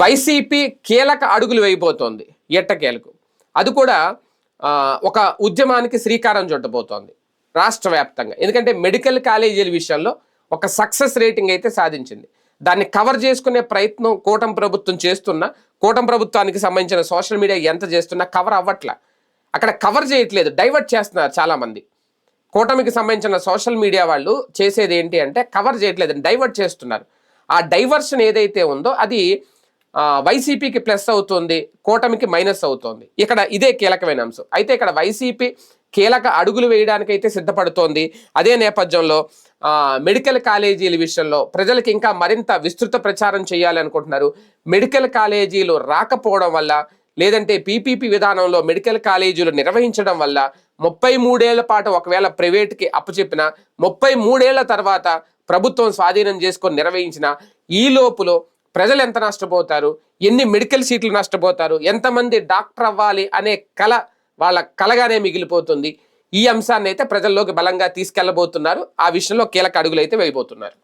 YCP కీలక అడుగులు వేయబోతోంది ఎట్టకేలకు. అది కూడా ఒక ఉద్యమానికి శ్రీకారం చుట్టబోతోంది రాష్ట్ర వ్యాప్తంగా. ఎందుకంటే మెడికల్ కాలేజీల విషయంలో ఒక సక్సెస్ రేటింగ్ అయితే సాధించింది. దాన్ని కవర్ చేసుకునే ప్రయత్నం కూటమి ప్రభుత్వం చేస్తున్నా కూటమి ప్రభుత్వానికి సంబంధించిన సోషల్ మీడియా ఎంత చేస్తున్నా కవర్ అవ్వట్లా. అక్కడ కవర్ చేయట్లేదు డైవర్ట్ చేస్తున్నారు చాలామంది. కూటమికి సంబంధించిన సోషల్ మీడియా వాళ్ళు చేసేది ఏంటి అంటే కవర్ చేయట్లేదు డైవర్ట్ చేస్తున్నారు. ఆ డైవర్షన్ ఏదైతే ఉందో అది వైసీపీకి ప్లస్ అవుతుంది కూటమికి మైనస్ అవుతుంది. ఇక్కడ ఇదే కీలకమైన అంశం. అయితే ఇక్కడ వైసీపీ కీలక అడుగులు వేయడానికి అయితే సిద్ధపడుతోంది. అదే నేపథ్యంలో మెడికల్ కాలేజీల విషయంలో ప్రజలకు ఇంకా మరింత విస్తృత ప్రచారం చేయాలనుకుంటున్నారు మెడికల్ కాలేజీలు రాకపోవడం వల్ల లేదంటే పీపీపీ విధానంలో మెడికల్ కాలేజీలు నిర్వహించడం వల్ల ముప్పై మూడేళ్ళ పాటు ఒకవేళ ప్రైవేట్కి అప్పచెప్పిన ముప్పై మూడేళ్ళ తర్వాత ప్రభుత్వం స్వాధీనం చేసుకొని నిర్వహించిన ఈ లోపులో ప్రజలు ఎంత నష్టపోతారు? ఎన్ని మెడికల్ సీట్లు నష్టపోతారు? ఎంతమంది డాక్టర్ అవ్వాలి అనే కళ వాళ్ళ కలగానే మిగిలిపోతుంది. ఈ అంశాన్ని అయితే ప్రజల్లోకి బలంగా తీసుకెళ్ళబోతున్నారు ఆ విషయంలో కీలక అడుగులు అయితే వేయబోతున్నారు.